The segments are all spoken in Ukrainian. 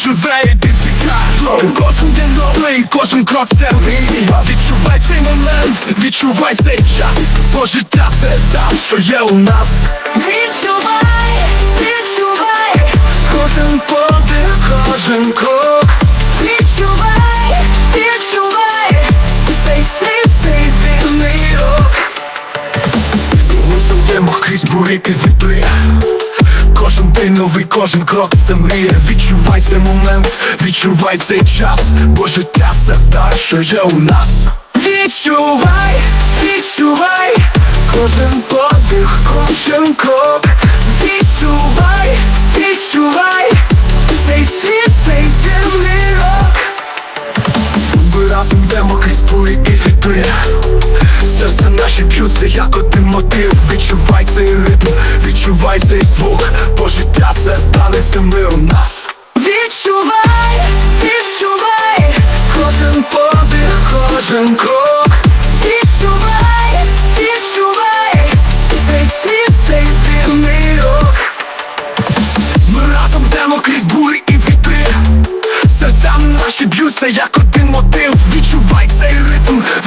іншу за Кожен день новий, кожен крок це Відчувай цей момент, відчувай цей час. Бо життя це там, що є у нас. Відчувай, відчувай. Кожен подих, кожен крок. Відчувай, відчувай. Цей, цей, цей дивний рок. Голосом йдемо крізь бурі і вітри Кожен день новий, кожен крок це мрія. Відчувай цей момент, відчувай цей час Бо життя це та, що є у нас. Відчувай, відчувай Кожен подих, кожен крок. Відчувай, разом йдемо крізь бурі і вітри. Серця наші б'ються як один мотив. Відчувай цей ритм, відчувай цей звук Бо життя це танець, де ми у нас. Відчувай, відчувай, Кожен подих, кожен крок. Відчувай, відчувай, цей світ, цей дивний рок. Ми разом йдемо крізь бурі і вітри. Серця наші б'ються як один мотив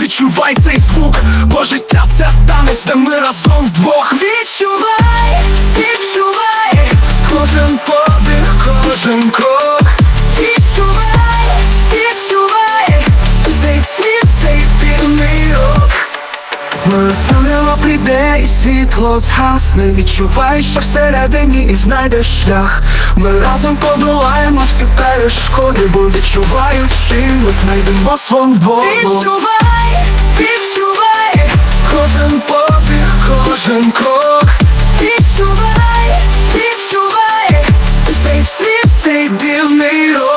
відчувай цей звук Бо життя це танець, де ми разом вдвох. Відчувай, відчувай, Кожен подих, кожен крок. Відчувай, відчувай, цей світ, цей дивний рок. Темрява прийде і світло згасне. Відчувай, що всередині і знайдеш шлях. Ми разом подолаємо всі перешкоди Бо відчуваючи, ми знайдемо свободу Відчувай, відчувай, Кожен подих, кожен крок. Відчувай, відчувай, цей світ, цей дивний рок.